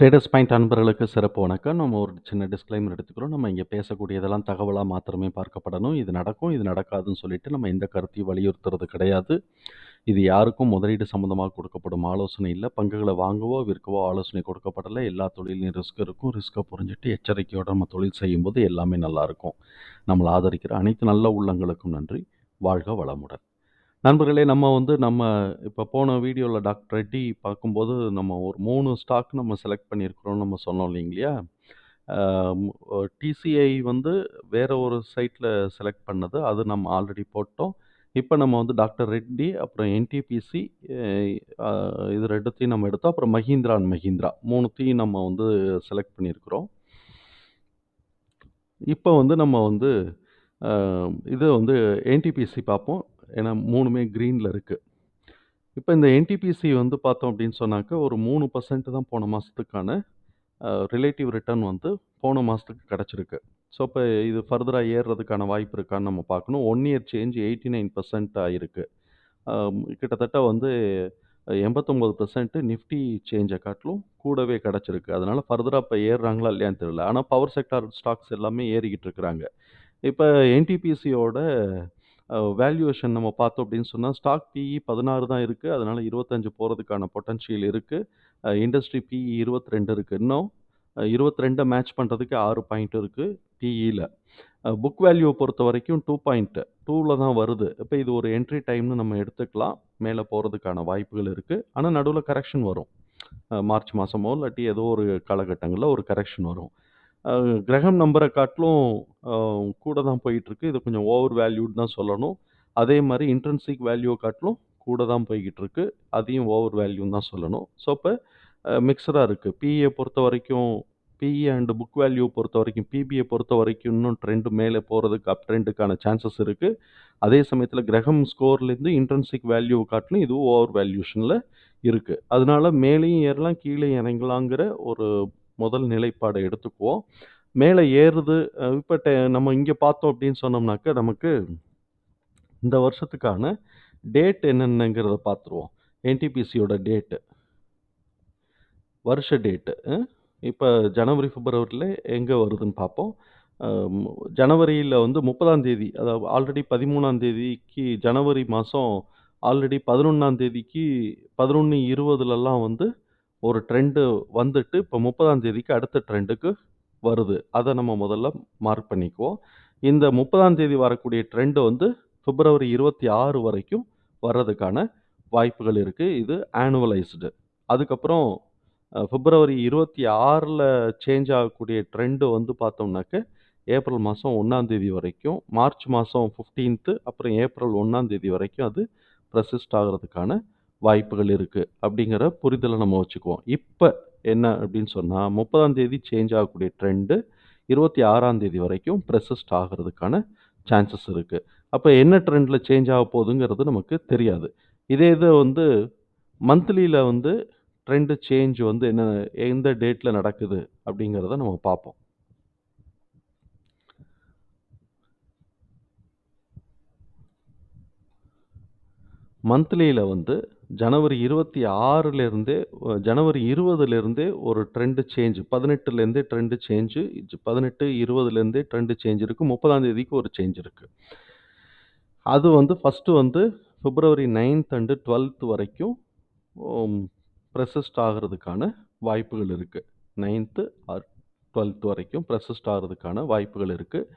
Traders point அன்பர்களுக்கு சிறப்பு வணக்கம். நம்ம ஒரு சின்ன டிஸ்க்ளைமர் எடுத்துக்கிறோம். நம்ம இங்கே பேசக்கூடியதெல்லாம் தகவலாக மாத்திரமே பார்க்கப்படணும். இது நடக்கும், இது நடக்காதுன்னு சொல்லிட்டு நம்ம எந்த கருத்தையும் வலியுறுத்துறது கிடையாது. இது யாருக்கும் முதலீடு சம்மந்தமாக கொடுக்கப்படும் ஆலோசனை இல்லை பங்குகளை வாங்கவோ, விற்கவோ ஆலோசனை கொடுக்கப்படலை எல்லா தொழிலையும் ரிஸ்க் இருக்கும். ரிஸ்க்கை புரிஞ்சுட்டு எச்சரிக்கையோட நம்ம தொழில் செய்யும்போது எல்லாமே நல்லாயிருக்கும் நம்மளை ஆதரிக்கிற அனைத்து நல்ல உள்ளங்களுக்கும் நன்றி. வாழ்க வளமுடன். நண்பர்களே நம்ம வந்து நம்ம இப்ப போன வீடியோல டாக்டர் ரெட்டி பார்க்கும்போது, நம்ம ஒரு 3 ஸ்டாக் நம்ம செலக்ட் பண்ணியிருக்கிறோம்னு நம்ம சொன்னோம் இல்லைங்களா? அ டிசிஐ வந்து வேற ஒரு சைட்ல செலக்ட் பண்ணது. அது நம்ம ஆல்ரெடி போட்டோம். இப்ப நம்ம வந்து டாக்டர் ரெட்டி, அப்புறம் என்டிபிசி அ இது 2த்தையும் நம்ம எடுத்தோம். அப்புறம் மஹிந்திரா அண்ட் மஹிந்திரா 3த்தையும் நம்ம வந்து செலக்ட் பண்ணியிருக்கிறோம். இப்ப வந்து நம்ம வந்து அ இது வந்து என்டிபிசி பார்ப்போம். ஏன்னா மூணுமே க்ரீனில் இருக்குது இப்போ இந்த என்டிபிசி வந்து பார்த்தோம் அப்படின்னு சொன்னாக்க, ஒரு மூணு பர்சன்ட் தான் போன மாதத்துக்கான ரிலேட்டிவ் ரிட்டர்ன் வந்து போன மாதத்துக்கு கிடச்சிருக்கு ஸோ, இப்போ இது ஃபர்தராக ஏறுறதுக்கான வாய்ப்பு இருக்கான்னு நம்ம பார்க்கணும். One year change eighty nine percent ஆகிருக்கு கிட்டத்தட்ட வந்து 89% நிஃப்டி சேஞ்சை காட்டிலும் கூடவே கிடச்சிருக்கு அதனால் ஃபர்தராக இப்போ ஏறுறாங்களா இல்லையான்னு தெரியல. ஆனால் பவர் செக்டார் ஸ்டாக்ஸ் எல்லாமே ஏறிக்கிட்டு இருக்கிறாங்க. இப்போ என்டிபிசியோட வேல்யூவேஷன் நம்ம பார்த்தோம் அப்படின்னு சொன்னால் ஸ்டாக் பிஇ 16 தான் இருக்குது அதனால் இருபத்தஞ்சு போகிறதுக்கான பொட்டன்ஷியல் இருக்குது இண்டஸ்ட்ரி பிஇ இருபத்ரெண்டு இருக்குது இன்னும் 22 மேட்ச் பண்ணுறதுக்கு ஆறு பாயிண்ட் இருக்குது பிஇயில் புக் வேல்யூவை பொறுத்த வரைக்கும் டூ பாயிண்ட் டூவில் தான் வருது. இப்போ இது ஒரு என்ட்ரி டைம்னு நம்ம எடுத்துக்கலாம். மேலே போகிறதுக்கான வாய்ப்புகள் இருக்குது ஆனால் நடுவில் கரெக்ஷன் வரும். மார்ச் மாதமோ இல்லாட்டி ஏதோ ஒரு காலகட்டங்களில் ஒரு கரெக்ஷன் வரும். கிரகம் நம்பரை காட்டிலும் கூட தான் போயிட்டுருக்கு. இதை கொஞ்சம் ஓவர் வேல்யூட் தான் சொல்லணும். அதே மாதிரி இன்ட்ரென்சிக் வேல்யூவை காட்டிலும் கூட தான் போய்கிட்டுருக்கு அதையும் ஓவர் வேல்யூன்னு தான் சொல்லணும். ஸோ, இப்போ மிக்சராக இருக்குது பிஏ பொறுத்த வரைக்கும் பிஇ அண்டு புக் வேல்யூ பொறுத்த வரைக்கும் பிபிஐ பொறுத்த வரைக்கும் இன்னும் ட்ரெண்டு மேலே போகிறதுக்கு அப் ட்ரெண்டுக்கான சான்சஸ் இருக்குது அதே சமயத்தில் கிரகம் ஸ்கோர்லேருந்து இன்ட்ரென்சிக் வேல்யூ காட்டிலும் இதுவும் ஓவர் வேல்யூஷனில் இருக்குது அதனால மேலேயும் ஏறலாம், கீழே இறங்கலாங்கிற ஒரு முதல் நிலைப்பாடை எடுத்துக்குவோம். மேலே ஏறுது இப்போ டே நம்ம இங்கே பார்த்தோம் அப்படின்னு சொன்னோம்னாக்க, நமக்கு இந்த வருஷத்துக்கான டேட் என்னென்னங்கிறத பார்த்துருவோம். என்டிபிசியோட டேட்டு வருஷ டேட்டு இப்போ ஜனவரி, பிப்ரவரியில் எங்கே வருதுன்னு பார்ப்போம். ஜனவரியில் வந்து 30ஆம் தேதி அதாவது ஆல்ரெடி 13ஆம் தேதிக்கு ஜனவரி மாதம் ஆல்ரெடி 11ஆம் தேதிக்கு 11, 20லலாம் வந்து ஒரு ட்ரெண்டு வந்துட்டு, இப்போ முப்பதாம் தேதிக்கு அடுத்த ட்ரெண்டுக்கு வருது. அதை நம்ம முதல்ல மார்க் பண்ணிக்குவோம். இந்த 30ஆம் தேதி வரக்கூடிய ட்ரெண்டு வந்து பிப்ரவரி 26 வரைக்கும் வர்றதுக்கான வாய்ப்புகள் இருக்குது இது ஆனுவலைஸ்டு. அதுக்கப்புறம் பிப்ரவரி இருபத்தி ஆறில் சேஞ்ச் ஆகக்கூடிய ட்ரெண்டு வந்து பார்த்தோம்னாக்க, ஏப்ரல் மாதம் ஒன்றாந்தேதி வரைக்கும், மார்ச் மாதம் ஃபிஃப்டீன்த்து அப்புறம் ஏப்ரல் ஒன்றாந்தேதி வரைக்கும் அது ப்ரசிஸ்ட் ஆகுறதுக்கான வாய்ப்புகள் இருக்குது அப்படிங்கிற புரிதலை நம்ம வச்சுக்குவோம். இப்போ என்ன அப்படின்னு சொன்னால் முப்பதாம் தேதி சேஞ்ச் ஆகக்கூடிய ட்ரெண்டு இருபத்தி ஆறாம் தேதி வரைக்கும் ப்ரெசஸ்ட் ஆகுறதுக்கான சான்சஸ் இருக்குது அப்போ என்ன ட்ரெண்டில் சேஞ்ச் ஆக போகுதுங்கிறது நமக்கு தெரியாது. இதே இது வந்து மந்த்லியில் வந்து ட்ரெண்டு சேஞ்ச் வந்து என்ன எந்த டேட்டில் நடக்குது அப்படிங்கிறத நம்ம பார்ப்போம். மந்த்லியில் வந்து ஜனவரி இருபத்தி ஆறுலேருந்தே ஜனவரி 20லேருந்தே ஒரு ட்ரெண்டு சேஞ்சு பதினெட்டுலேருந்தே ட்ரெண்டு சேஞ்சு பதினெட்டு இருபதுலேருந்தே ட்ரெண்டு சேஞ்ச் இருக்குது 30ஆம் தேதிக்கு ஒரு சேஞ்ச் இருக்குது அது வந்து ஃபஸ்ட்டு வந்து பிப்ரவரி நைன்த் அண்டு டுவெல்த் வரைக்கும் ப்ரெசஸ்ட் ஆகிறதுக்கான வாய்ப்புகள் இருக்குது நைன்த்து ஆர் 12த் வரைக்கும் ப்ரெசஸ்ட் ஆகிறதுக்கான வாய்ப்புகள் இருக்குது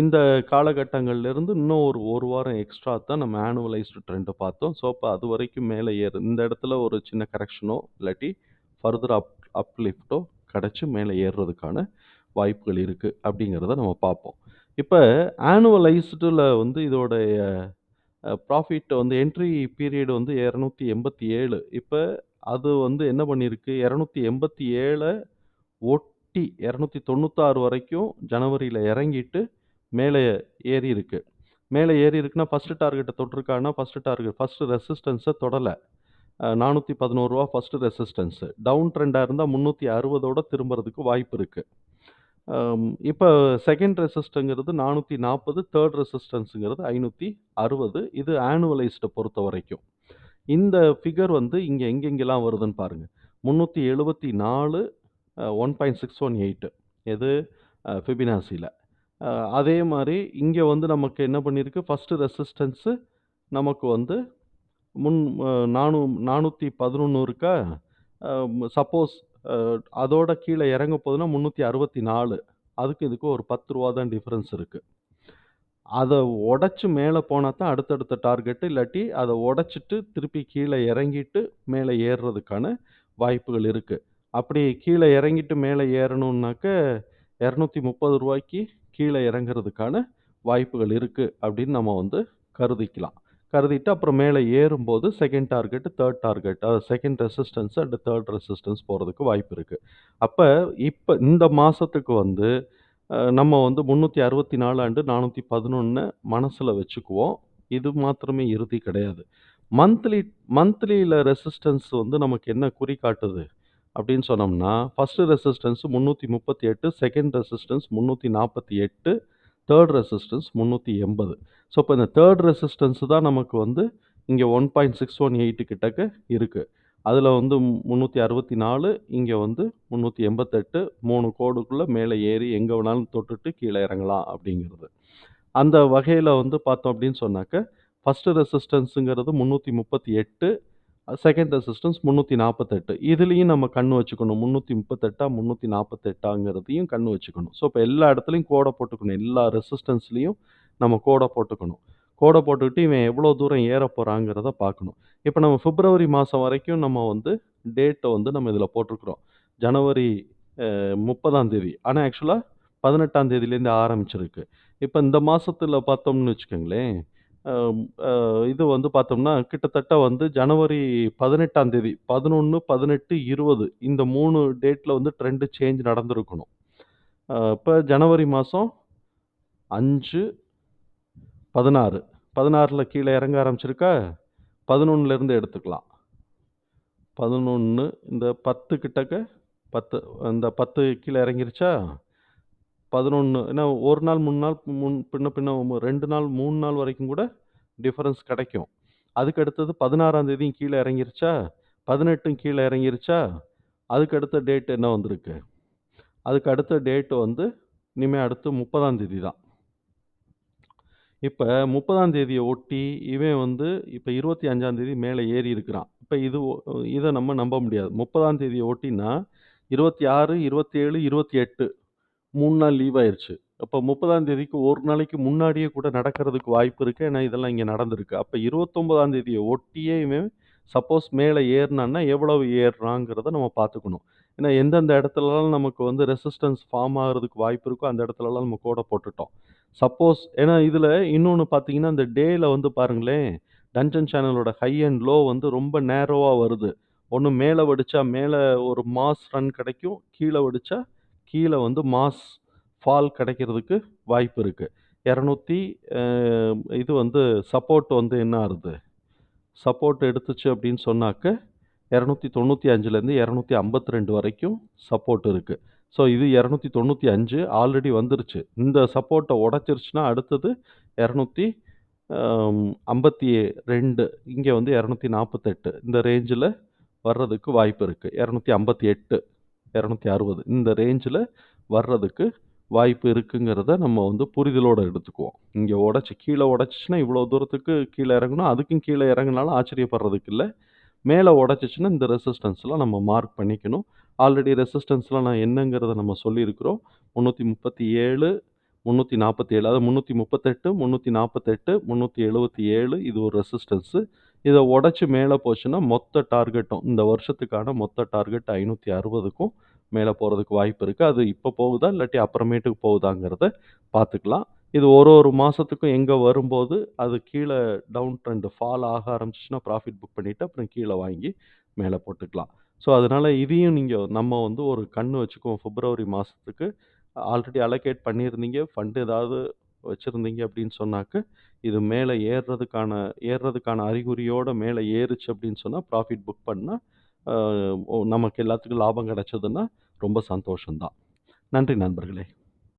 இந்த காலகட்டங்கள்லேருந்து இன்னும் ஒரு ஒரு வாரம் எக்ஸ்ட்ரா தான் நம்ம ஆனுவலைஸ்டு ட்ரெண்டை பார்த்தோம். ஸோ, அது வரைக்கும் மேலே ஏறு இந்த இடத்துல ஒரு சின்ன கரெக்ஷனோ இல்லாட்டி ஃபர்தர் அப் அப்லிஃப்ட்டோ கிடச்சி மேலே ஏறுறதுக்கான வாய்ப்புகள் இருக்குது அப்படிங்கிறத நம்ம பார்ப்போம். இப்போ ஆனுவலைஸ்டில் வந்து இதோடைய ப்ராஃபிட் வந்து என்ட்ரி பீரியடு வந்து இரநூத்தி எண்பத்தி ஏழு இப்போ அது வந்து என்ன பண்ணியிருக்கு இரநூத்தி எண்பத்தி ஏழை ஓட் 287 ஒட்டி 296 வரைக்கும் ஜனவரியில் இறங்கிட்டு மேலே ஏறி இருக்குது மேலே ஏறி இருக்குன்னா ஃபஸ்ட்டு டார்கெட்டை தொட்டிருக்காங்கன்னா ஃபஸ்ட்டு டார்கெட் ஃபஸ்ட்டு ரெசிஸ்டன்ஸை தொடலை. நானூற்றி பதினோருவா ஃபஸ்ட்டு ரெசிஸ்டன்ஸு டவுன் ட்ரெண்டாக இருந்தால் முந்நூற்றி அறுபதோட திரும்புறதுக்கு வாய்ப்பு இருக்குது இப்போ செகண்ட் ரெசிஸ்டங்கிறது நானூற்றி நாற்பது தேர்ட் ரெசிஸ்டென்ஸுங்கிறது ஐநூற்றி அறுபது இது ஆனுவலைஸ்ட்டை பொறுத்த வரைக்கும். இந்த ஃபிகர் வந்து இங்கே எங்கெங்கெல்லாம் வருதுன்னு பாருங்கள் முன்னூற்றி எழுபத்தி நாலு one point six one eight எது? ஃபிபினாசியில் அதே மாதிரி இங்கே வந்து நமக்கு என்ன பண்ணியிருக்கு, ஃபஸ்ட்டு ரெசிஸ்டன்ஸு நமக்கு வந்து முன் நானூ நானூ 411 இருக்கா? சப்போஸ் அதோட கீழே இறங்க போதுன்னா 364 அதுக்கும் இதுக்கும் ஒரு பத்து ரூபா தான் டிஃப்ரென்ஸ் இருக்குது அதை உடச்சி மேலே போனால் தான் அடுத்தடுத்த டார்கெட்டு இல்லாட்டி அதை உடச்சிட்டு திருப்பி கீழே இறங்கிட்டு மேலே ஏறுறதுக்கான வாய்ப்புகள் இருக்குது அப்படி கீழே இறங்கிட்டு மேல ஏறணும்னாக்க ரூ. 230க்கு கீழ இறங்குறதுக்கான வாய்ப்புகள் இருக்குது அப்படின்னு நம்ம வந்து கருதிக்கலாம். கருதிட்டு அப்புறம் மேலே ஏறும்போது செகண்ட் டார்கெட், தேர்ட் டார்கெட் அதாவது second resistance and third resistance போகிறதுக்கு வாய்ப்பு இருக்குது அப்போ இப்போ இந்த மாதத்துக்கு வந்து நம்ம வந்து முன்னூற்றி அறுபத்தி நாலு ஆண்டு நானூற்றி பதினொன்று மனசில் வச்சுக்குவோம். இது மாத்திரமே இறுதி கிடையாது. மந்த்லி மந்த்லியில் ரெசிஸ்டன்ஸ் வந்து நமக்கு என்ன குறிகாட்டுது அப்படின்னு சொன்னோம்னா ஃபஸ்ட்டு ரெசிஸ்டன்ஸ் முந்நூற்றி முப்பத்தி எட்டு செகண்ட் ரெசிஸ்டன்ஸ் முந்நூற்றி நாற்பத்தி எட்டு தேர்ட் ரெசிஸ்டன்ஸ் முந்நூற்றி எண்பது. ஸோ இப்போ இந்த தேர்ட் ரெசிஸ்டன்ஸு தான் நமக்கு வந்து இங்கே one point six one eight கிட்டக்கு இருக்குது அதில் வந்து முந்நூற்றி அறுபத்தி நாலு இங்கே வந்து முந்நூற்றி எண்பத்தெட்டு மூணு கோடுக்குள்ளே மேலே ஏறி எங்கே வேணாலும் தொட்டுட்டு கீழே இறங்கலாம் அப்படிங்கிறது. அந்த வகையில் வந்து பார்த்தோம் அப்படின்னு சொன்னாக்க ஃபஸ்ட்டு ரெசிஸ்டன்ஸுங்கிறது முந்நூற்றி முப்பத்தி எட்டு செகண்ட் ரெசிஸ்டன்ஸ் 348 இதுலயும் நம்ம கண் வச்சுக்கணும். முந்நூற்றி முப்பத்தெட்டா முந்நூற்றி நாற்பத்தெட்டாங்கிறதையும் கண் வச்சுக்கணும். ஸோ, இப்போ எல்லா இடத்துலையும் கோடை போட்டுக்கணும். எல்லா ரெசிஸ்டன்ஸ்லேயும் நம்ம கோடை போட்டுக்கணும். கோடை போட்டுக்கிட்டு இவன் எவ்வளோ தூரம் ஏற போகிறாங்கிறத பார்க்கணும். இப்போ நம்ம பிப்ரவரி மாதம் வரைக்கும் நம்ம வந்து டேட்டை வந்து நம்ம இதில் போட்டிருக்கிறோம். ஜனவரி முப்பதாம் தேதி. ஆனால் ஆக்சுவலாக பதினெட்டாம் தேதியிலேருந்து ஆரம்பிச்சிருக்கு. இப்போ இந்த மாதத்தில் பார்த்தோம்னு வச்சுக்கோங்களேன் இது வந்து பார்த்தோம்னா கிட்டத்தட்ட வந்து ஜனவரி 18ஆம் தேதி 11, 18, 20 இந்த மூணு டேட்டில் வந்து ட்ரெண்டு சேஞ்ச் நடந்திருக்கணும். இப்போ ஜனவரி மாதம் அஞ்சு பதினாறு பதினாறில் கீழே இறங்க ஆரம்பிச்சிருக்கா? 11லேருந்து எடுத்துக்கலாம். 11 இந்த 10 கிட்டக்க 10 இந்த பத்து கீழே இறங்கிருச்சா? 11 ஏன்னா ஒரு நாள், மூணு நாள் முன் பின்ன பின்ன ரெண்டு நாள், மூணு நாள் வரைக்கும் கூட டிஃபரன்ஸ் கிடைக்கும். அதுக்கு அடுத்தது 16ஆம் தேதியும் கீழே இறங்கிருச்சா? பதினெட்டும் கீழே இறங்கிருச்சா? அதுக்கு அடுத்த டேட் என்ன வந்திருக்கு? அதுக்கு அடுத்த டேட்டு வந்து இனிமே அடுத்து 30ஆம் தேதி தான். இப்போ முப்பதாம் தேதியை ஒட்டி இவன் வந்து இப்போ இருபத்தி அஞ்சாம் தேதி மேலே ஏறி இருக்கிறான். இப்போ இது இதை நம்ம நம்ப முடியாது. முப்பதாம் தேதியை ஒட்டினா 26, 27, 28 3 நாள் லீவ் ஆயிருச்சு. அப்போ 30ஆம் தேதிக்கு ஒரு நாளைக்கு முன்னாடியே கூட நடக்கிறதுக்கு வாய்ப்பு இருக்கு. ஏன்னா இதெல்லாம் இங்க நடந்திருக்கு. அப்ப 29ஆம் தேதிய ஒட்டியே இவன் சப்போஸ் மேல ஏறுனான்னா எவ்வளவு ஏறுறாங்கிறத நம்ம பார்த்துக்கணும். ஏன்னா எந்தெந்த இடத்துலலாம் நமக்கு வந்து ரெசிஸ்டன்ஸ் ஃபார்ம் ஆகுறதுக்கு வாய்ப்பு இருக்கோ அந்த இடத்துலலாம் நம்ம கோட போட்டுட்டோம். சப்போஸ் ஏன்னா இதில் இன்னொன்னு பார்த்தீங்கன்னா, இந்த டேல வந்து பாருங்களேன், டஞ்சன் சேனலோட ஹை அண்ட் லோ வந்து ரொம்ப நேரோவா வருது. ஒண்ணு மேல வடித்தா மேல ஒரு மாஸ் ரன் கிடைக்கும். கீழ வடித்தா கீழே வந்து மாஸ் ஃபால் கிடைக்கிறதுக்கு வாய்ப்பு இருக்குது இரநூத்தி இது வந்து சப்போர்ட் வந்து என்ன ஆகுது? சப்போர்ட் எடுத்துச்சு அப்படின்னு சொன்னாக்க இரநூத்தி தொண்ணூற்றி அஞ்சுலேருந்து இரநூத்தி ஐம்பத்தி ரெண்டு வரைக்கும் சப்போர்ட் இருக்குது ஸோ இது இரநூத்தி தொண்ணூற்றி அஞ்சு ஆல்ரெடி வந்துருச்சு. இந்த சப்போர்ட்டை உடச்சிருச்சுன்னா அடுத்தது இரநூத்தி ஐம்பத்தி ரெண்டு இங்கே வந்து இரநூத்தி நாற்பத்தெட்டு இந்த ரேஞ்சில் வர்றதுக்கு வாய்ப்பு இருக்குது இரநூத்தி ஐம்பத்தி எட்டு. 258, 260 இந்த ரேஞ்சில் வர்றதுக்கு வாய்ப்பு இருக்குங்கிறத நம்ம வந்து புரிதலோடு எடுத்துக்குவோம். இங்கே உடச்சி கீழே உடச்சிச்சின்னா இவ்வளோ தூரத்துக்கு கீழே இறங்கணும். அதுக்கும் கீழே இறங்குனாலும் ஆச்சரியப்படுறதுக்கு இல்லை மேலே உடச்சிச்சின்னா இந்த ரெசிஸ்டன்ஸ்லாம் நம்ம மார்க் பண்ணிக்கணும். ஆல்ரெடி ரெசிஸ்டன்ஸ்லாம் நான் என்னங்கிறத நம்ம சொல்லியிருக்கிறோம். 337, 347 அதாவது 338, 348, 377 இது ஒரு ரெசிஸ்டன்ஸு. இத உடைச்சு மேல போச்சுன்னா மொத்த டார்கெட்டும் இந்த வருஷத்துக்கான மொத்த டார்கெட் 560க்கும் மேல போறதுக்கு வாய்ப்பு இருக்கு. அது இப்ப போகுதா? இல்லாட்டி அப்புறமேட்டுக்கு போகுதாங்கிறத பார்த்துக்கலாம். இது ஒரு ஒரு மாசத்துக்கும் எங்க வரும்போது அது கீழ டவுன் ட்ரெண்ட் ஃபால் ஆக ஆரம்பிச்சுச்சுன்னா ப்ராஃபிட் புக் பண்ணிட்டு அப்புறம் கீழ வாங்கி மேல போட்டுக்கலாம். ஸோ, அதனால இதையும் நீங்க நம்ம வந்து ஒரு கண்ணு வச்சுக்குவோம். பிப்ரவரி மாசத்துக்கு ஆல்ரெடி அலோகேட் பண்ணியிருந்தீங்க. ஃபண்ட் ஏதாவது வச்சுருந்தீங்க அப்படின்னு சொன்னாக்க, இது மேலே ஏறுறதுக்கான ஏறுறதுக்கான அறிகுறியோடு மேலே ஏறுச்சு அப்படின்னு சொன்னால் ப்ராஃபிட் புக் பண்ணால் நமக்கு எல்லாத்துக்கும் லாபம் கிடைச்சதுன்னா ரொம்ப சந்தோஷம் தான். நன்றி நண்பர்களே!